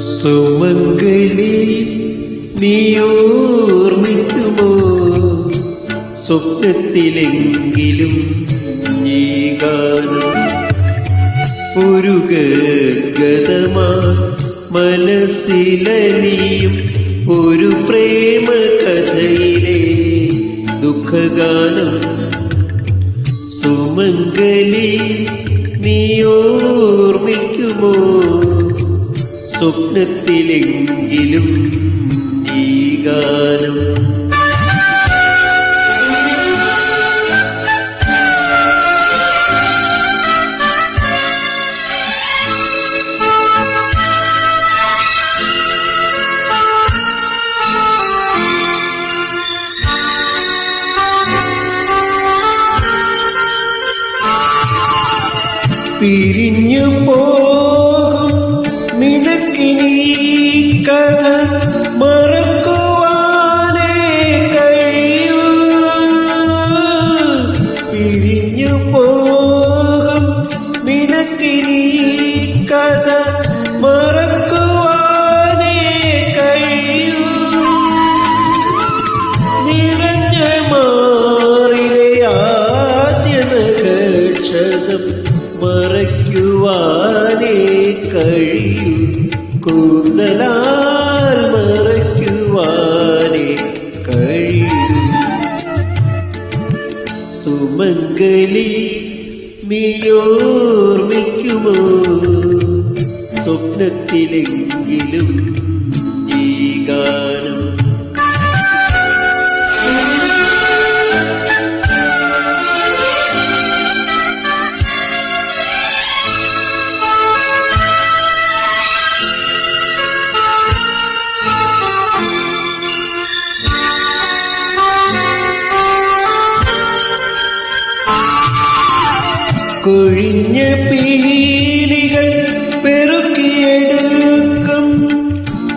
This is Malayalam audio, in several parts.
സുമംഗലി നീയോർമ്മിക്കുമോ? സ്വപ്നത്തിലെങ്കിലും നീ ഒരു ഗതമാ മനസ്സിലനിയും ഒരു പ്രേമ കഥയിലെ ദുഃഖഗാനം. സുമംഗലി നീയോർമ്മിക്കുമോ? സ്വപ്നത്തിലെങ്കിലും ഈ ഗാനം പിരിഞ്ഞു പോകും നക്ഷതം മറയ്ക്കുവാനേ കഴിയും. കൂന്തലാൽ മറയ്ക്കുവാനേ കഴിയും. സുമംഗലി നീയോർമ്മിക്കുമോ സ്വപ്നത്തിലെങ്കിലും ഈ ഗാനം കൊഴിഞ്ഞ പീലികൾ പെറുക്കിയെടുക്കും.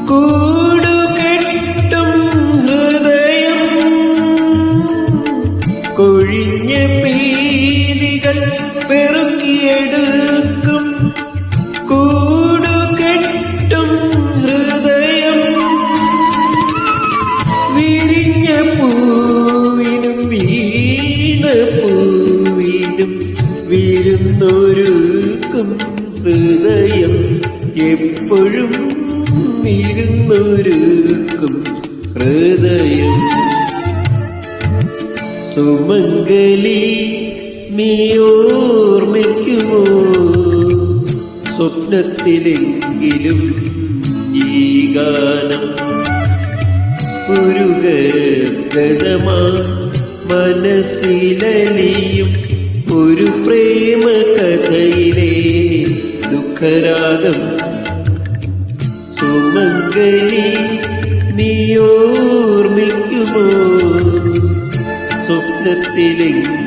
കൂടുകെട്ടും ഹൃദയം. കൊഴിഞ്ഞ പീലികൾ പെറുക്കിയെടുക്കും. കൂടുകെട്ടും ഹൃദയം. വിരിഞ്ഞ പൂവിനും വീണ പൂവിനും വിരുന്നൊരുക്കും ഹൃദയം എപ്പോഴും ഇരുന്നൊരുക്കും ഹൃദയം. സുമംഗലി നീ സ്വപ്നത്തിലെങ്കിലും ഈ ഗാനം ഒരു ഗതമാ മനസ്സിലലിയും ഒരു പ്രേമ കഥയിലെ ദുഃഖരാഗം. സുമംഗലി നീയോർമ്മിക്കുമോ? സ്വപ്നത്തിലെങ്കിലും